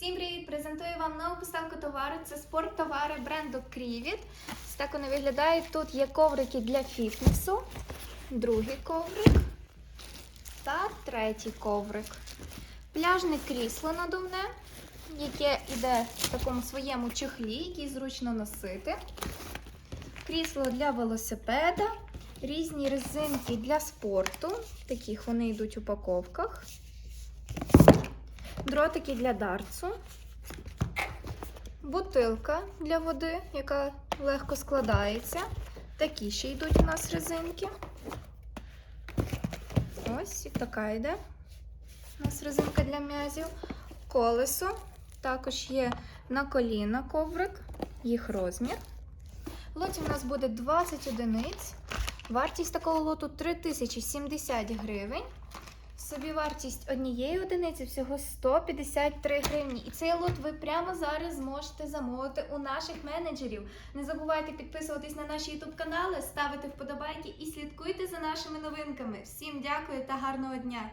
Всім привіт! Презентую вам нову поставку товару. Це спорттовари бренду Крівіт. Так вони виглядають. Тут є коврики для фітнесу, другий коврик та третій коврик. Пляжне крісло надувне, яке йде в такому своєму чехлі, який зручно носити. Крісло для велосипеда, різні резинки для спорту. Таких вони йдуть у упаковках. Дротики для дартсу. Бутилка для води, яка легко складається. Такі ще йдуть у нас резинки. Ось і така йде. У нас резинка для м'язів. Колесо. Також є на коліна коврик, їх розмір. Лоті у нас буде 20 одиниць. Вартість такого лоту 3070 гривень. Собівартість однієї одиниці всього 153 гривні. І цей лот ви прямо зараз зможете замовити у наших менеджерів. Не забувайте підписуватись на наші YouTube канали, ставити вподобайки і слідкуйте за нашими новинками. Всім дякую та гарного дня!